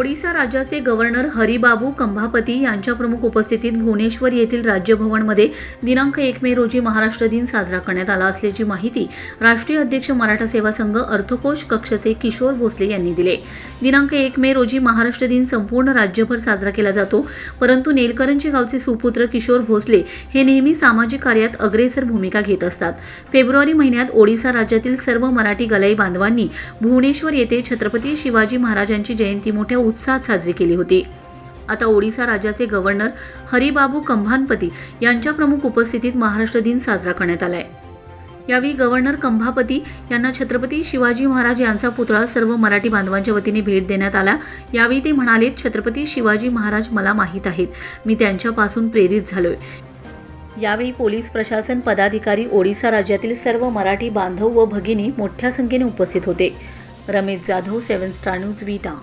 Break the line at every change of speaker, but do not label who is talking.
ओडिसा राज्याचे गव्हर्नर हरिबाबू कंभापती यांच्या प्रमुख उपस्थितीत भुवनेश्वर येथील राज्यभवनमध्ये दिनांक एक मे रोजी महाराष्ट्र दिन साजरा करण्यात आला असल्याची माहिती राष्ट्रीय अध्यक्ष मराठा सेवा संघ अर्थकोश कक्षचे किशोर भोसले यांनी दिले. दिनांक एक मे रोजी महाराष्ट्र दिन संपूर्ण राज्यभर साजरा केला जातो परंतु नेलकरंजी गावचे सुपुत्र किशोर भोसले हे नेहमी सामाजिक कार्यात अग्रेसर भूमिका घेत असतात. फेब्रुवारी महिन्यात ओडिसा राज्यातील सर्व मराठी गलाई बांधवांनी भुवनेश्वर येथे छत्रपती शिवाजी महाराजांची जयंती मोठ्या उत्साहात साजरी केली होती. आता ओडिसा राज्याचे गव्हर्नर हरिबाबू कंभानपती यांच्या प्रमुख उपस्थितीत महाराष्ट्र दिन साजरा करण्यात आलाय. यावेळी गव्हर्नर कंभापती यांना छत्रपती शिवाजी महाराज यांचा पुतळा सर्व मराठी बांधवांच्या वतीने भेट देण्यात आला. यावेळी ते म्हणाले छत्रपती शिवाजी महाराज मला माहीत आहेत. मी त्यांच्यापासून प्रेरित झालोय. यावेळी पोलीस प्रशासन पदाधिकारी ओडिसा राज्यातील सर्व मराठी बांधव व भगिनी मोठ्या संख्येने उपस्थित होते. Ramesh Jadhav seven star news Vita.